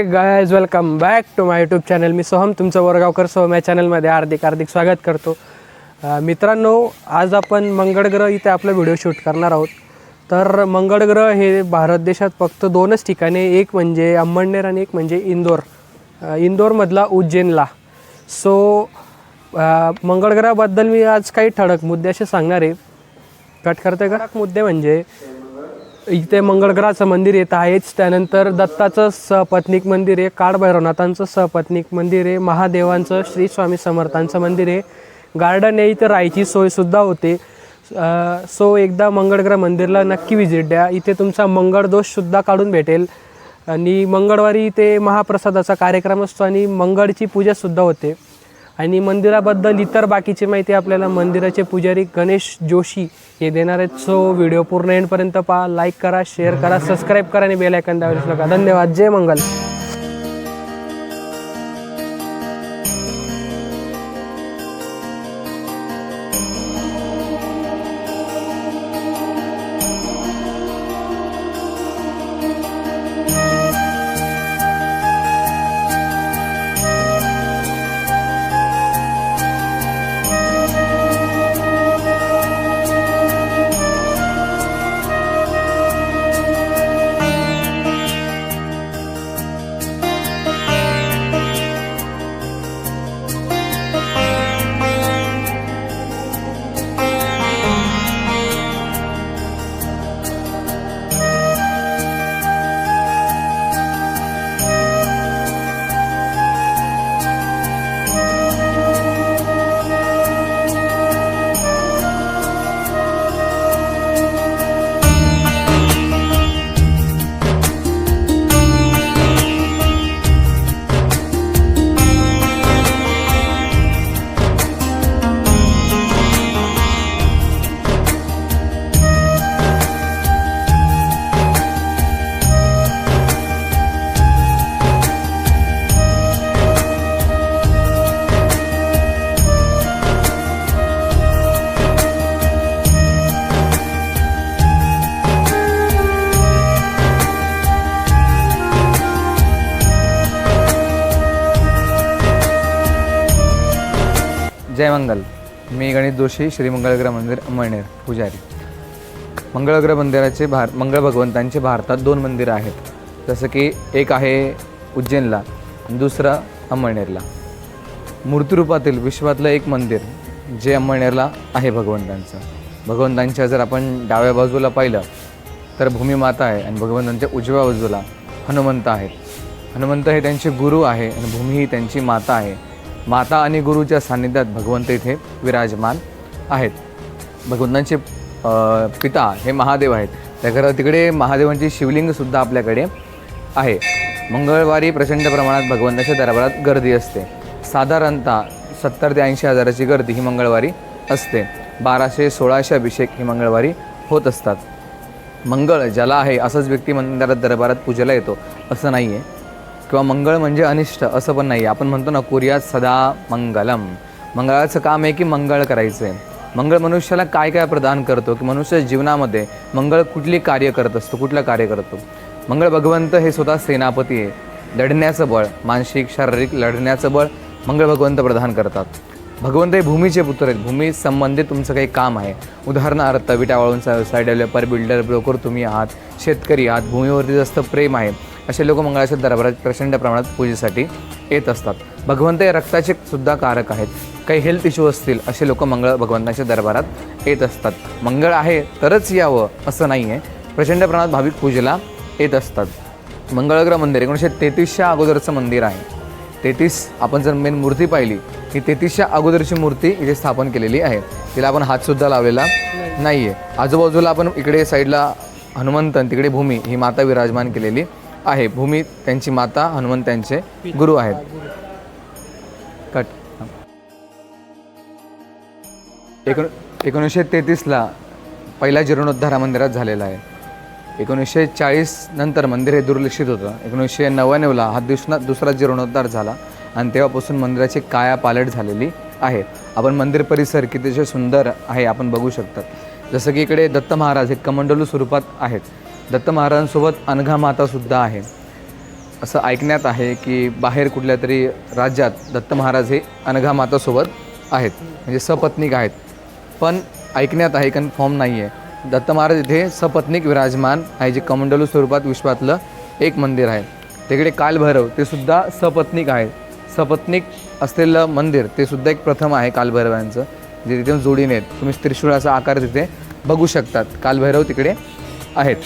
Hi guys welcome back to my YouTube channel मी सोहम तुमचं वरगावकर सोहम या चॅनलमध्ये हार्दिक हार्दिक स्वागत करतो. मित्रांनो आज आपण मंगळग्रह इथे आपला व्हिडिओ शूट करणार आहोत. तर मंगळग्रह हे भारत देशात फक्त दोनच ठिकाणे एक म्हणजे अंमळनेर आणि एक म्हणजे इंदोर. इंदोरमधला उज्जैनला. सो मंगळग्रहाबद्दल मी आज काही ठळक मुद्दे असे सांगणार आहे. कट करते का? मुद्दे म्हणजे इथे मंगळग्रहाचं मंदिर येत आहेच त्यानंतर दत्ताचं सपत्नीक मंदिर आहे. काळभैरवनाथांचं सपत्नीक मंदिर आहे. महादेवांचं श्री स्वामी समर्थांचं मंदिर आहे. गार्डन आहे इथं राहायची सोयसुद्धा होते. सो एकदा मंगळग्रह मंदिरला नक्की व्हिजिट द्या. इथे तुमचा मंगळ दोषसुद्धा काढून भेटेल. आणि मंगळवारी इथे महाप्रसादाचा कार्यक्रम असतो आणि मंगळची पूजासुद्धा होते. आणि मंदिराबद्दल इतर बाकीची माहिती आपल्याला मंदिराचे पुजारी गणेश जोशी हे देणार आहेत. सो व्हिडिओ पूर्ण एंडपर्यंत पहा. लाईक करा शेअर करा सबस्क्राईब करा आणि बेल आयकन दाबायला नका. धन्यवाद. जय मंगल. जय मंगल मी गणित जोशी श्री मंगळग्रह मंदिर अंमळनेर पुजारी. मंगळग्रह मंदिराचे भार मंगळ भगवंतांचे भारतात दोन मंदिरं आहेत. जसं की एक आहे उज्जैनला दुसरं अंमळनेरला मूर्तिरूपातील विश्वातलं एक मंदिर जे अंमळनेरला आहे भगवंतांचं. भगवंतांच्या जर आपण डाव्या बाजूला पाहिलं तर भूमीमाता आहे आणि भगवंतांच्या उजव्या बाजूला हनुमंत आहेत हनुमंत हे त्यांचे गुरु आहे आणि भूमी ही त्यांची माता आहे. माता आणि गुरुच्या सान्निध्यात भगवंत इथे विराजमान आहेत. भगवंतांचे पिता हे महादेव आहेत. त्या तिकडे महादेवांची शिवलिंगसुद्धा आपल्याकडे आहे. मंगळवारी प्रचंड प्रमाणात भगवंताच्या दरबारात गर्दी असते. साधारणतः सत्तर ते ऐंशी हजाराची गर्दी ही मंगळवारी असते. बाराशे सोळाशे अभिषेक ही मंगळवारी होत असतात. मंगळ ज्याला आहे असंच व्यक्ती मंदिरात दरबारात पूजेला येतो असं नाही आहे किंवा मंगळ म्हणजे अनिष्ट असं पण नाही आपण म्हणतो ना कुर्यात सदा मंगलम. मंगळाचं काम आहे की मंगळ करायचं आहे मंगळ मनुष्याला काय काय प्रदान करतो? की मनुष्य जीवनामध्ये मंगळ कुठली कार्य करत असतो? कुठलं कार्य करतो मंगळ भगवंत हे स्वतः सेनापती आहे. लढण्याचं बळ मानसिक शारीरिक लढण्याचं बळ मंगळ भगवंत प्रदान करतात. भगवंत हे भूमीचे पुत्र आहेत. भूमी संबंधित तुमचं काही काम आहे. उदाहरणार्थ विटा वाळूंचा व्यवसाय डेव्हलपर बिल्डर ब्रोकर तुम्ही आहात. शेतकरी आहात. भूमीवरती जास्त प्रेम आहे. असे लोक मंगळाच्या दरबारात प्रचंड प्रमाणात पूजेसाठी येत असतात. भगवंत हे रक्ताचे सुद्धा कारक आहेत. काही हेल्थ इश्यू असतील असे लोक मंगळ भगवंताच्या दरबारात येत असतात. मंगळ आहे तरच यावं असं नाही आहे प्रचंड प्रमाणात भाविक पूजेला येत असतात. मंगळग्रह मंदिर एकोणीसशे तेहतीसच्या अगोदरचं मंदिर आहे. तेहतीस आपण जर मेन मूर्ती पाहिली ही तेहतीसच्या अगोदरची मूर्ती इथे स्थापन केलेली आहे. तिला आपण हातसुद्धा लावलेला नाही आहे आजूबाजूला आपण इकडे साईडला हनुमंतन तिकडे भूमी ही माता विराजमान केलेली आहे. भूमी त्यांची माता हनुमंत त्यांचे गुरु आहेत. कट. एकोण एकोणीसशे तेहतीसला पहिला जीर्णोद्धार हा मंदिरात झालेला आहे. एकोणीसशे चाळीस नंतर मंदिर हे दुर्लक्षित होतं. एकोणीसशे नव्याण्णवला हा दुसरा दुसरा जीर्णोद्धार झाला आणि तेव्हापासून मंदिराची काया पालट झालेली आहे. आपण मंदिर परिसर कितीचे सुंदर आहे आपण बघू शकतात. जसं की इकडे दत्त महाराज हे कमंडलू स्वरूपात आहेत. दत्त महाराजांसोबत अनघा मातासुद्धा आहे. असं ऐकण्यात आहे की बाहेर कुठल्या तरी राज्यात दत्त महाराज हे अनघा मातासोबत आहेत. म्हणजे सपत्निक आहेत. पण ऐकण्यात आहे कारण फॉर्म नाही आहे दत्त महाराज इथे सपत्निक विराजमान आहे जे कमंडलू स्वरूपात विश्वातलं एक मंदिर आहे. तिकडे कालभैरव ते सुद्धा सपत्निक आहे. सपत्निक असलेलं मंदिर ते सुद्धा एक प्रथम आहे कालभैरवांचं जे तिथे जोडीने आहेत. तुम्ही त्रिशूळाचा आकार तिथे बघू शकतात. कालभैरव तिकडे आहेत.